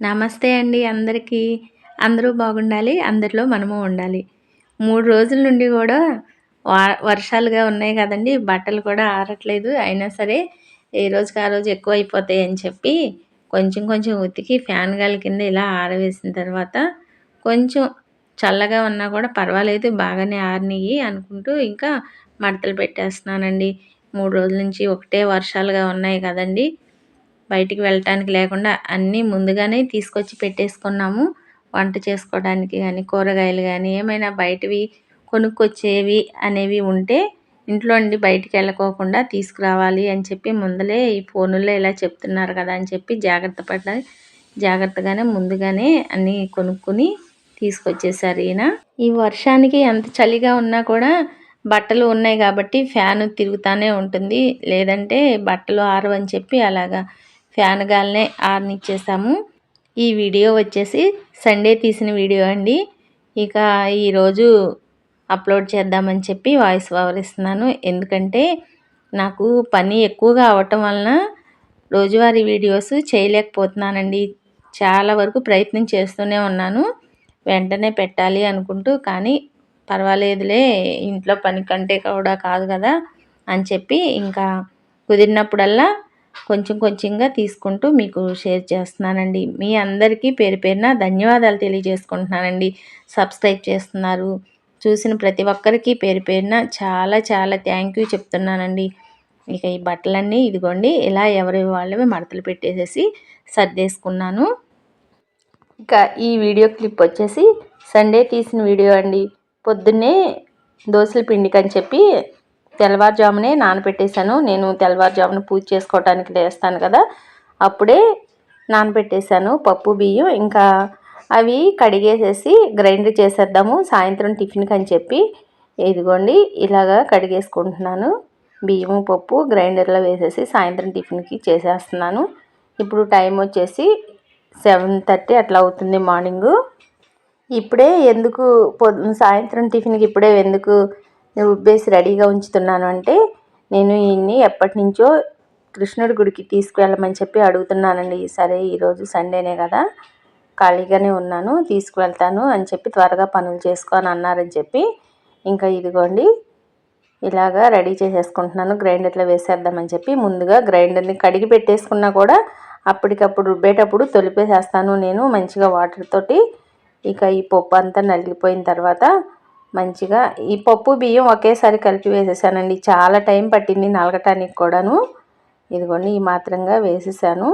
నమస్తే అండి అందరికీ. అందరూ బాగుండాలి అందరిలో మనము ఉండాలి. మూడు రోజుల నుండి కూడా వర్షాలుగా ఉన్నాయి కదండి. బట్టలు కూడా ఆరట్లేదు. అయినా సరే ఏ రోజుకి ఆ రోజు ఎక్కువ అయిపోతాయి అని చెప్పి కొంచెం కొంచెం ఉతికి ఫ్యాన్ గాలి కింద ఇలా ఆరవేసిన తర్వాత కొంచెం చల్లగా ఉన్నా కూడా పర్వాలేదు బాగానే ఆరినాయి అనుకుంటూ ఇంకా మడతలు పెట్టేస్తున్నానండి. మూడు రోజుల నుంచి ఒకటే వర్షాలుగా ఉన్నాయి కదండి. బయటికి వెళ్ళటానికి లేకుండా అన్నీ ముందుగానే తీసుకొచ్చి పెట్టేసుకున్నాము. వంట చేసుకోవడానికి కానీ కూరగాయలు కానీ ఏమైనా బయటవి కొనుక్కొచ్చేవి అనేవి ఉంటే ఇంట్లో నుండి బయటికి వెళ్ళకోకుండా తీసుకురావాలి అని చెప్పి ముందలే ఈ ఫోనుల్లో ఇలా చెప్తున్నారు కదా అని చెప్పి జాగ్రత్త పడాలి జాగ్రత్తగానే ముందుగానే అన్నీ కొనుక్కుని తీసుకొచ్చేసారు ఈయన. ఈ వర్షానికి ఎంత చలిగా ఉన్నా కూడా బట్టలు ఉన్నాయి కాబట్టి ఫ్యాన్ తిరుగుతూనే ఉంటుంది. లేదంటే బట్టలు ఆరవని చెప్పి అలాగా ఫ్యాన్ గాలినే ఇచ్చేసాము. ఈ వీడియో వచ్చేసి సండే తీసిన వీడియో అండి. ఇక ఈరోజు అప్లోడ్ చేద్దామని చెప్పి వాయిస్ ఓవర్ ఇస్తున్నాను. ఎందుకంటే నాకు పని ఎక్కువగా అవటం వలన రోజువారీ వీడియోస్ చేయలేకపోతున్నానండి. చాలా వరకు ప్రయత్నం చేస్తూనే ఉన్నాను. వెంటనే పెట్టాలి అనుకుంటూ కానీ పర్వాలేదులే ఇంట్లో పని కంటే కూడా కాదు కదా అని చెప్పి ఇంకా కుదిరినప్పుడల్లా కొంచెం కొంచెంగా తీసుకుంటూ మీకు షేర్ చేస్తున్నానండి. మీ అందరికీ పేరు పేరున ధన్యవాదాలు తెలియజేసుకుంటున్నానండి. సబ్స్క్రైబ్ చేస్తున్నారు. చూసిన ప్రతి ఒక్కరికి పేరు పేరున చాలా చాలా థ్యాంక్ యూ చెప్తున్నానండి. ఇక ఈ బట్టలన్నీ ఇదిగోండి ఇలా ఎవరి వాళ్ళవి మడతలు పెట్టేసేసి సర్దేసుకున్నాను. ఇక ఈ వీడియో క్లిప్ వచ్చేసి సండే తీసిన వీడియో అండి. పొద్దున్నే దోశల పిండికని చెప్పి తెల్లవారుజామునే నానబెట్టేశాను. నేను తెల్లవారుజామున పూజ చేసుకోవటానికి లేస్తాను కదా అప్పుడే నానబెట్టేశాను పప్పు బియ్యం. ఇంకా అవి కడిగేసేసి గ్రైండర్ చేసేద్దాము. సాయంత్రం టిఫిన్కి అని చెప్పి ఇదిగోండి ఇలాగా కడిగేసుకుంటున్నాను. బియ్యం పప్పు గ్రైండర్లో వేసేసి సాయంత్రం టిఫిన్కి చేసేస్తున్నాను. ఇప్పుడు టైం వచ్చేసి సెవెన్ థర్టీ అట్లా అవుతుంది మార్నింగు. ఇప్పుడే ఎందుకు పొద్దు సాయంత్రం టిఫిన్కి ఇప్పుడే ఎందుకు ఉబ్బేసి రెడీగా ఉంచుతున్నాను అంటే నేను ఈయన్ని ఎప్పటి నుంచో కృష్ణుడి గుడికి తీసుకువెళ్ళమని చెప్పి అడుగుతున్నానండి. సరే ఈరోజు సండేనే కదా ఖాళీగానే ఉన్నాను తీసుకువెళ్తాను అని చెప్పి త్వరగా పనులు చేసుకో అని అన్నారని చెప్పి ఇంకా ఇదిగోండి ఇలాగా రెడీ చేసేసుకుంటున్నాను గ్రైండర్లో వేసేద్దామని చెప్పి ముందుగా గ్రైండర్ని కడిగి పెట్టేసుకున్నా కూడా అప్పటికప్పుడు రుబ్బేటప్పుడు తొలిపేసేస్తాను నేను మంచిగా వాటర్ తోటి. ఇక ఈ పప్పు అంతా నలిగిపోయిన తర్వాత మంచిగా ఈ పప్పు బియ్యం ఒకేసారి కలిపి వేసేసానండి. చాలా టైం పట్టింది నలగటానికి కూడాను. ఇదిగోండి ఈ మాత్రంగా వేసేసాను.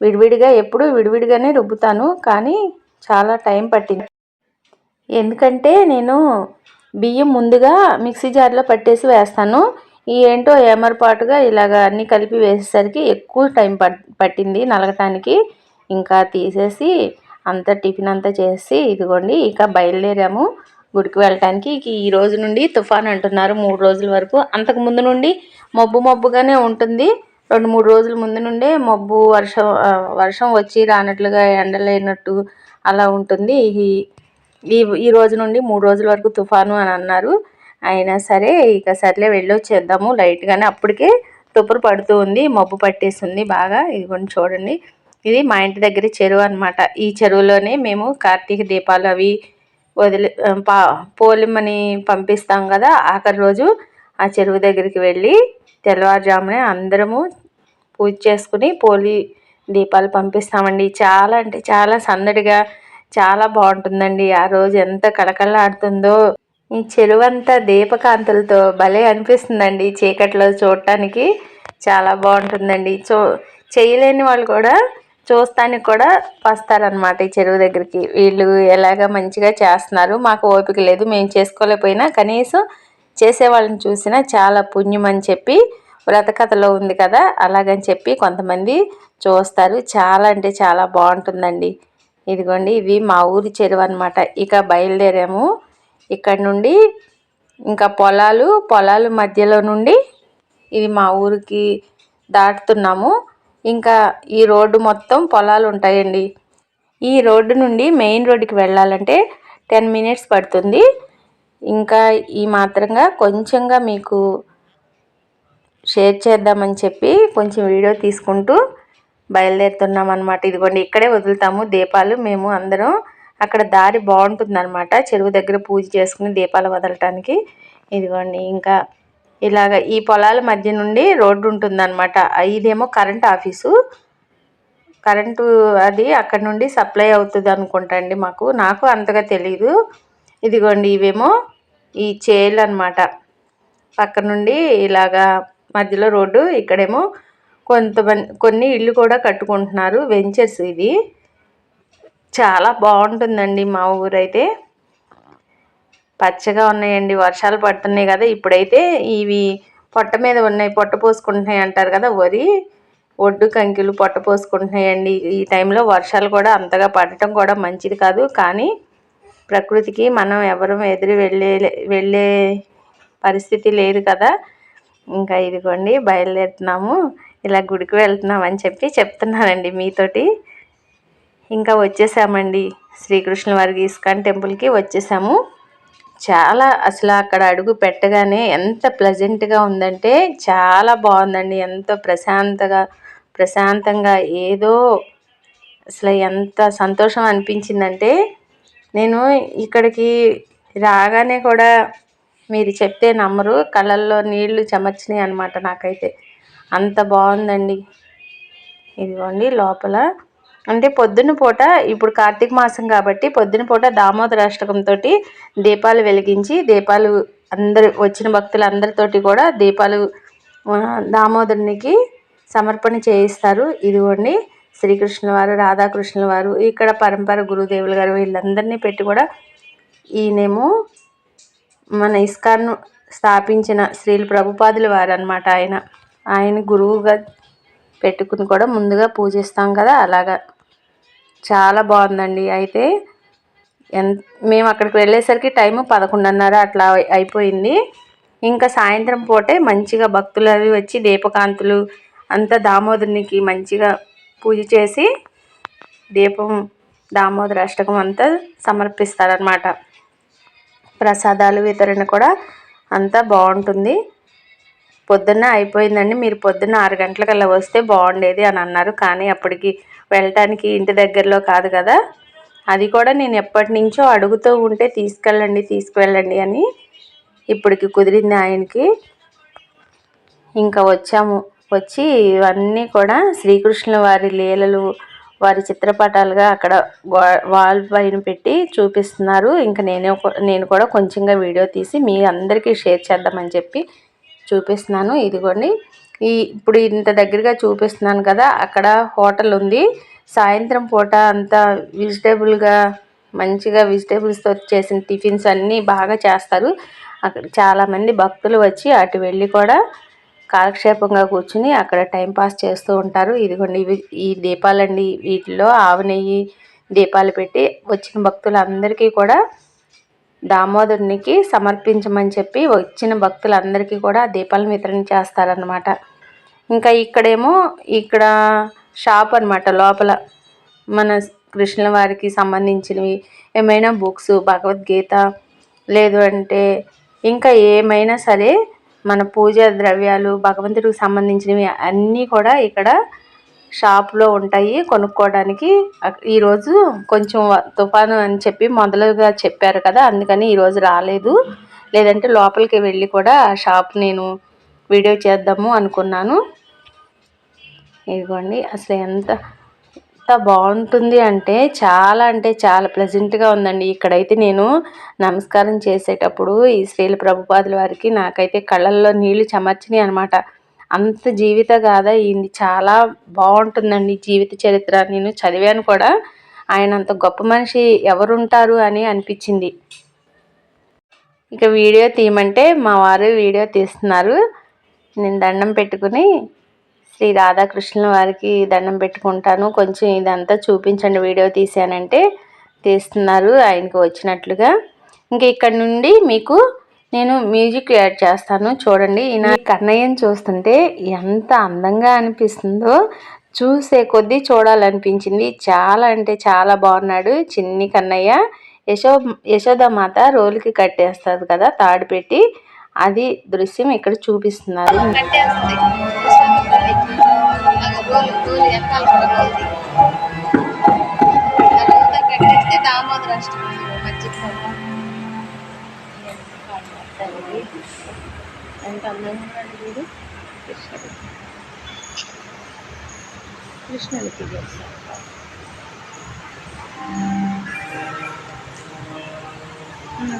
విడివిడిగా ఎప్పుడు విడివిడిగానే రుబ్బుతాను కానీ చాలా టైం పట్టింది. ఎందుకంటే నేను బియ్యం ముందుగా మిక్సీ జార్లో పట్టేసి వేస్తాను. ఈ ఏంటో ఏమరపాటుగా ఇలాగ అన్నీ కలిపి వేసేసరికి ఎక్కువ టైం పట్టింది నలగటానికి. ఇంకా తీసేసి అంత టిఫిన్ అంతా చేసి ఇదిగోండి ఇక బయలుదేరాము. గుడికి వెళ్ళటానికి ఈ రోజు నుండి తుఫాన్ అంటున్నారు మూడు రోజుల వరకు. అంతకు ముందు నుండి మబ్బు మబ్బుగానే ఉంటుంది. రెండు మూడు రోజుల ముందు నుండే మబ్బు వర్షం వర్షం వచ్చి రానట్లుగా ఎండలేనట్టు అలా ఉంటుంది. ఈ ఈ రోజు నుండి మూడు రోజుల వరకు తుఫాను అని అన్నారు. అయినా సరే ఇక సర్లే వెళ్ళొచ్చేద్దాము లైట్గానే అప్పటికే తుప్పరు పడుతూ ఉంది. మబ్బు పట్టేస్తుంది బాగా. ఇదిగోండి చూడండి. ఇది మా ఇంటి దగ్గర చెరువు అనమాట ఈ చెరువులోనే మేము కార్తీక దీపాలు అవి వదిలి పా పోలిమని పంపిస్తాం కదా ఆఖరి రోజు ఆ చెరువు దగ్గరికి వెళ్ళి తెల్లవారుజామునే అందరము పూజ చేసుకుని పోలి దీపాలు పంపిస్తామండి. చాలా అంటే చాలా సందడిగా చాలా బాగుంటుందండి. ఆ రోజు ఎంత కళకళలాడుతుందో. ఈ చెరువు అంతా దీపకాంతులతో భలే అనిపిస్తుందండి చీకట్లో చూడటానికి. చాలా బాగుంటుందండి. చూ చేయలేని వాళ్ళు కూడా చూస్తానికి కూడా వస్తారనమాట ఈ చెరువు దగ్గరికి. వీళ్ళు ఎలాగ మంచిగా చేస్తున్నారు. మాకు ఓపిక లేదు. మేము చేసుకోలేకపోయినా కనీసం చేసే వాళ్ళని చూసినా చాలా పుణ్యం అని చెప్పి వ్రతకథలో ఉంది కదా అలాగని చెప్పి కొంతమంది చూస్తారు. చాలా అంటే చాలా బాగుంటుందండి. ఇదిగోండి ఇవి మా ఊరి చెరువు అనమాట ఇక బయలుదేరాము. ఇక్కడ నుండి ఇంకా పొలాలు పొలాలు మధ్యలో నుండి ఇది మా ఊరికి దాటుతున్నాము. ఇంకా ఈ రోడ్డు మొత్తం పొలాలు ఉంటాయండి. ఈ రోడ్డు నుండి మెయిన్ రోడ్డుకి వెళ్ళాలంటే టెన్ మినిట్స్ పడుతుంది. ఇంకా ఈ మాత్రంగా కొంచెంగా మీకు షేర్ చేద్దామని చెప్పి కొంచెం వీడియో తీసుకుంటూ బయలుదేరుతున్నాం అనమాట ఇదిగోండి ఇక్కడే వదులుతాము దీపాలు. మేము అందరం అక్కడ దారి బాగుంటుంది అనమాట చెరువు దగ్గర పూజ చేసుకుని దీపాలు వదలటానికి. ఇదిగోండి ఇంకా ఇలాగ ఈ పొలాల మధ్య నుండి రోడ్డు ఉంటుందన్నమాట. ఇదేమో కరెంట్ ఆఫీసు. కరెంటు అది అక్కడ నుండి సప్లై అవుతుంది అనుకుంటా అండి మాకు. నాకు అంతగా తెలీదు. ఇదిగోండి ఇవేమో ఈ చేలు అనమాట పక్క నుండి ఇలాగా మధ్యలో రోడ్డు ఇక్కడేమో కొంతమంది కొన్ని ఇల్లు కూడా కట్టుకుంటున్నారు వెంచర్స్ ఇది చాలా బాగుంటుందండి మా ఊరైతే. పచ్చగా ఉన్నాయండి వర్షాలు పడుతున్నాయి కదా. ఇప్పుడైతే ఇవి పొట్ట మీద ఉన్నాయి పొట్ట పోసుకుంటున్నాయి అంటారు కదా. వరి ఒడ్డు కంకిలు పొట్ట పోసుకుంటున్నాయండి. ఈ టైంలో వర్షాలు కూడా అంతగా పడటం కూడా మంచిది కాదు. కానీ ప్రకృతికి మనం ఎవరు ఎదురు వెళ్ళే వెళ్ళే పరిస్థితి లేదు కదా. ఇంకా ఇదిగోండి బయలుదేరుతున్నాము. ఇలా గుడికి వెళ్తున్నాం అని చెప్పి చెప్తున్నానండి మీతోటి. ఇంకా వచ్చేసామండి. శ్రీకృష్ణ వారికి ఇస్కాన్ టెంపుల్కి వచ్చేసాము. చాలా అసలు అక్కడ అడుగు పెట్టగానే ఎంత ప్లెజెంట్గా ఉందంటే చాలా బాగుందండి. ఎంతో ప్రశాంతగా ప్రశాంతంగా ఏదో అసలు ఎంత సంతోషం అనిపించిందంటే నేను ఇక్కడికి రాగానే కూడా మీరు చెప్తే నమ్మరు. కళ్ళల్లో నీళ్ళు చెమర్చినాయి అనమాట నాకైతే. అంత బాగుందండి. ఇదిగోండి లోపల అంటే పొద్దున్న పూట ఇప్పుడు కార్తీక మాసం కాబట్టి పొద్దున పూట దామోదర అష్టకంతో దీపాలు వెలిగించి దీపాలు అందరు వచ్చిన భక్తులందరితోటి కూడా దీపాలు దామోదరునికి సమర్పణ చేయిస్తారు. ఇదిగోండి శ్రీకృష్ణుల వారు రాధాకృష్ణుల వారు ఇక్కడ పరంపర గురుదేవులు గారు వీళ్ళందరినీ పెట్టి కూడా ఈయనేమో మన ఇస్కాన్ను స్థాపించిన శ్రీలు ప్రభుపాదుల వారు అనమాట ఆయన. ఆయన గురువుగా పెట్టుకుని కూడా ముందుగా పూజిస్తాం కదా అలాగా. చాలా బాగుందండి. అయితే ఎంత మేము అక్కడికి వెళ్ళేసరికి టైము పదకొండున్నర అట్లా అయిపోయింది. ఇంకా సాయంత్రం పూటే మంచిగా భక్తులు అవి వచ్చి దీపకాంతులు అంతా దామోదరునికి మంచిగా పూజ చేసి దీపం దామోదర అష్టకం అంతా సమర్పిస్తారనమాట ప్రసాదాలు వితరణ కూడా అంతా బాగుంటుంది. పొద్దున్న అయిపోయిందండి. మీరు పొద్దున్న ఆరు గంటలకల్లా వస్తే బాగుండేది అని అన్నారు. కానీ అప్పటికి వెళ్ళటానికి ఇంటి దగ్గరలో కాదు కదా? అది కూడా నేను ఎప్పటి నుంచో అడుగుతూ ఉంటే తీసుకెళ్ళండి తీసుకువెళ్ళండి అని ఇప్పటికి కుదిరింది ఆయనకి. ఇంకా వచ్చాము. వచ్చి ఇవన్నీ కూడా శ్రీకృష్ణుల వారి లీలలు వారి చిత్రపటాలుగా అక్కడ వాల్ పైన పెట్టి చూపిస్తున్నారు. ఇంకా నేనే నేను కూడా కొంచెంగా వీడియో తీసి మీ అందరికీ షేర్ చేద్దామని చెప్పి చూపిస్తున్నాను. ఇదిగోండి. ఈ ఇప్పుడు ఇంత దగ్గరగా చూపిస్తున్నాను కదా అక్కడ హోటల్ ఉంది. సాయంత్రం పూట అంతా వెజిటేబుల్గా మంచిగా వెజిటేబుల్స్తో చేసిన టిఫిన్స్ అన్నీ బాగా చేస్తారు. అక్కడ చాలామంది భక్తులు వచ్చి అటు వెళ్ళి కూడా కాలక్షేపంగా కూర్చుని అక్కడ టైంపాస్ చేస్తూ ఉంటారు. ఇదిగోండి ఇవి ఈ దీపాలండి వీటిలో ఆవు నెయ్యి దీపాలు పెట్టి వచ్చిన భక్తులందరికీ కూడా దామోదరునికి సమర్పించమని చెప్పి వచ్చిన భక్తులందరికీ కూడా దీపాలను వితరణ చేస్తారనమాట ఇంకా ఇక్కడేమో ఇక్కడ షాప్ అనమాట లోపల. మన కృష్ణుల వారికి సంబంధించినవి. ఏమైనా బుక్స్ భగవద్గీత లేదు అంటే ఇంకా ఏమైనా సరే మన పూజా ద్రవ్యాలు భగవంతుడికి సంబంధించినవి అన్నీ కూడా ఇక్కడ షాప్లో ఉంటాయి కొనుక్కోవడానికి. ఈరోజు కొంచెం తుఫాను అని చెప్పి మొదలుగా చెప్పారు కదా అందుకని ఈరోజు రాలేదు. లేదంటే లోపలికి వెళ్ళి కూడా ఆ షాప్ నేను వీడియో చేద్దాము అనుకున్నాను. ఇదిగోండి అసలు ఎంత ఎంత బాగుంటుంది అంటే చాలా అంటే చాలా ప్లెజెంట్గా ఉందండి. ఇక్కడైతే నేను నమస్కారం చేసేటప్పుడు ఈ శ్రీల ప్రభుపాదుల వారికి నాకైతే కళ్ళల్లో నీళ్ళు చెమర్చినాయి అనమాట అంత జీవిత గాథ ఇది చాలా బాగుంటుందండి జీవిత చరిత్ర. నేను చదివాను కూడా. ఆయన అంత గొప్ప మనిషి ఎవరుంటారు అని అనిపించింది. ఇక వీడియో తీయమంటే మా వారు వీడియో తీస్తున్నారు. నేను దండం పెట్టుకుని శ్రీ రాధాకృష్ణుల వారికి దండం పెట్టుకుంటాను. కొంచెం ఇదంతా చూపించండి. వీడియో తీసానంటే తీస్తున్నారు. ఆయనకు వచ్చినట్లుగా. ఇంక ఇక్కడ నుండి మీకు నేను మ్యూజిక్ యాడ్ చేస్తాను. చూడండి ఈయన కన్నయ్యని చూస్తుంటే ఎంత అందంగా అనిపిస్తుందో చూసే కొద్దీ చూడాలనిపించింది. చాలా అంటే చాలా బాగున్నాడు చిన్ని కన్నయ్య. యశో యశోదమాత రోలుకి కట్టేస్తుంది కదా తాడు పెట్టి. అది దృశ్యం ఇక్కడ చూపిస్తున్నారు. డోలు డోలు వెనకాల కూడా అదంతా దామోదర అష్టమి ఎంత అందంగా వీడు కృష్ణుడు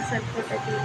సరిపోతుంది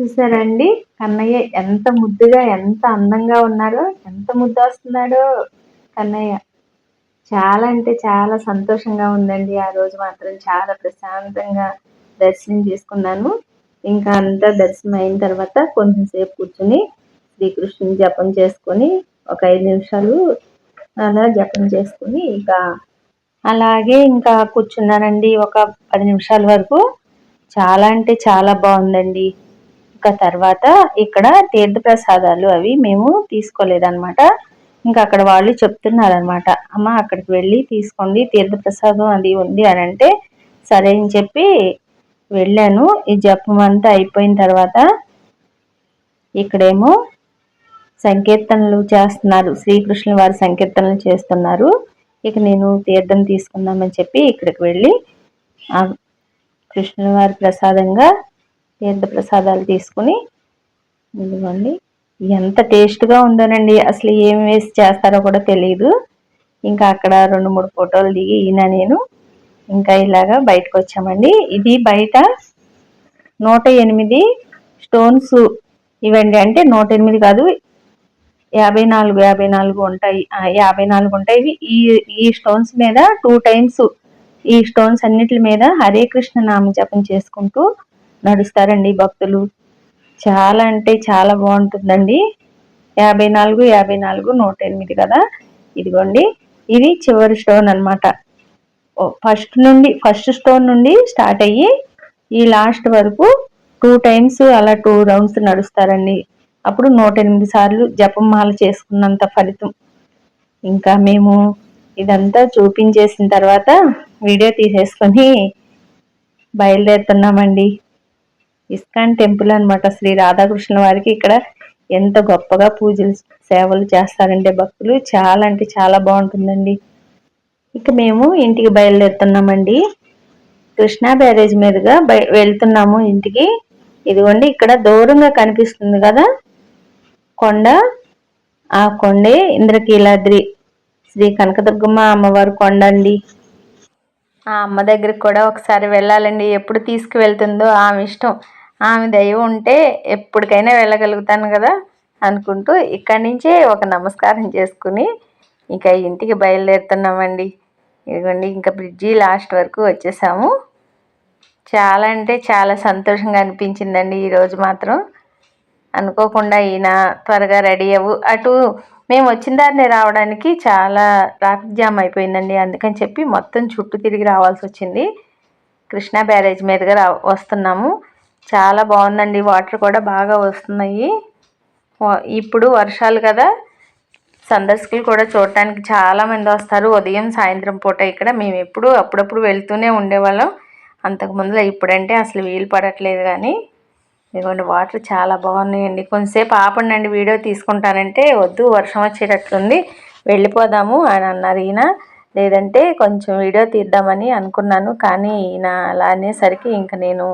చూసారండి? కన్నయ్య ఎంత ముద్దుగా ఎంత అందంగా ఉన్నారో ఎంత ముద్దు వస్తున్నాడో కన్నయ్య. చాలా అంటే చాలా సంతోషంగా ఉందండి. ఆ రోజు మాత్రం చాలా ప్రశాంతంగా దర్శనం చేసుకున్నాను. ఇంకా అంతా దర్శనం అయిన తర్వాత కొంచెం సేపు కూర్చుని శ్రీకృష్ణుని జపం చేసుకొని ఒక ఐదు నిమిషాలు అలా జపం చేసుకుని ఇంకా అలాగే ఇంకా కూర్చున్నానండి ఒక పది నిమిషాల వరకు. చాలా అంటే చాలా బాగుందండి. ఇంకా తర్వాత ఇక్కడ తీర్థ ప్రసాదాలు అవి మేము తీసుకోలేదన్నమాట. ఇంకా అక్కడ వాళ్ళు చెప్తున్నారనమాట అమ్మ అక్కడికి వెళ్ళి తీసుకోండి తీర్థ ప్రసాదం అది ఉంది అని అంటే సరే అని చెప్పి వెళ్ళాను. ఈ జపం అంతా అయిపోయిన తర్వాత ఇక్కడేమో సంకీర్తనలు చేస్తున్నారు. శ్రీకృష్ణుల వారి సంకీర్తనలు చేస్తున్నారు. ఇక నేను తీర్థం తీసుకుందామని చెప్పి ఇక్కడికి వెళ్ళి కృష్ణుల వారి ప్రసాదంగా తీర్థ ప్రసాదాలు తీసుకుని ఇదిగోండి. ఎంత టేస్ట్గా ఉందోనండి. అసలు ఏం వేసి చేస్తారో కూడా తెలియదు ఇంకా అక్కడ రెండు మూడు ఫోటోలు దిగి ఈయన నేను ఇంకా ఇలాగా బయటకు వచ్చామండి. ఇది బయట నూట ఎనిమిది స్టోన్స్ ఇవండి అంటే నూట ఎనిమిది కాదు యాభై నాలుగు యాభై నాలుగు ఉంటాయి. యాభై నాలుగు ఉంటాయి. ఈ ఈ స్టోన్స్ మీద టూ టైమ్స్ ఈ స్టోన్స్ అన్నిటి మీద హరే కృష్ణ నామ జపం చేసుకుంటూ నడుస్తారండి భక్తులు. చాలా అంటే చాలా బాగుంటుందండి. యాభై నాలుగు యాభై నాలుగు నూట ఎనిమిది కదా? ఇదిగోండి. ఇది చివరి స్టోన్ అనమాట ఫస్ట్ నుండి ఫస్ట్ స్టోన్ నుండి స్టార్ట్ అయ్యి ఈ లాస్ట్ వరకు టూ టైమ్స్ అలా టూ రౌండ్స్ నడుస్తారండి. అప్పుడు నూట ఎనిమిది సార్లు జపమాల చేసుకున్నంత ఫలితం. ఇంకా మేము ఇదంతా చూపించేసిన తర్వాత వీడియో తీసేసుకొని బయలుదేరుతున్నామండి. ఇస్కాన్ టెంపుల్ అనమాట శ్రీ రాధాకృష్ణ వారికి ఇక్కడ ఎంత గొప్పగా పూజలు సేవలు చేస్తారంటే భక్తులు చాలా అంటే చాలా బాగుంటుందండి. ఇక మేము ఇంటికి బయలుదేరుతున్నామండి. కృష్ణా బ్యారేజ్ మీదుగా బయ వెళ్తున్నాము ఇంటికి. ఇదిగోండి ఇక్కడ దూరంగా కనిపిస్తుంది కదా? కొండ. ఆ కొండే ఇంద్రకీలాద్రి శ్రీ కనకదుర్గమ్మ అమ్మవారి కొండ అండి. ఆ అమ్మ దగ్గరికి కూడా ఒకసారి వెళ్ళాలండి. ఎప్పుడు తీసుకువెళ్తుందో ఆమె ఇష్టం. ఆమె దయ ఉంటే ఎప్పటికైనా వెళ్ళగలుగుతాను కదా అనుకుంటూ ఇక్కడి నుంచే ఒక నమస్కారం చేసుకుని ఇంకా ఇంటికి బయలుదేరుతున్నామండి. ఇదిగోండి ఇంకా బ్రిడ్జి లాస్ట్ వరకు వచ్చేసాము. చాలా అంటే చాలా సంతోషంగా అనిపించిందండి ఈరోజు మాత్రం. అనుకోకుండా ఈయన త్వరగా రెడీ అవ్వు అటు మేము వచ్చిన దారిని రావడానికి చాలా ట్రాఫిక్ జామ్ అయిపోయిందండి. అందుకని చెప్పి మొత్తం చుట్టూ తిరిగి రావాల్సి వచ్చింది. కృష్ణా బ్యారేజ్ మీదుగా రా వస్తున్నాము. చాలా బాగుందండి. వాటర్ కూడా బాగా వస్తున్నాయి. ఇప్పుడు వర్షాలు కదా. సందర్శకులు కూడా చూడటానికి చాలామంది వస్తారు. ఉదయం సాయంత్రం పూట ఇక్కడ. మేము ఎప్పుడు అప్పుడప్పుడు వెళ్తూనే ఉండేవాళ్ళం. అంతకు ముందులో ఇప్పుడంటే అసలు వీలు పడట్లేదు కానీ. ఇదిగోండి వాటర్ చాలా బాగున్నాయండి. కొంతసేపు ఆపండి వీడియో తీసుకుంటానంటే వద్దు వర్షం వచ్చేటట్లుంది. వెళ్ళిపోదాము అని అన్నారు ఈయన. లేదంటే కొంచెం వీడియో తీద్దామని అనుకున్నాను. కానీ ఈయన అలా అనేసరికి ఇంకా నేను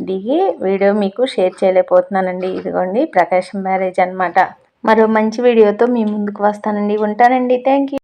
దిగి వీడియో మీకు షేర్ చేయలేకపోతున్నానండి. ఇదిగోండి ప్రకాశం మ్యారేజ్ అనమాట మరో మంచి వీడియోతో మీ ముందుకు వస్తానండి. ఉంటానండి. థ్యాంక్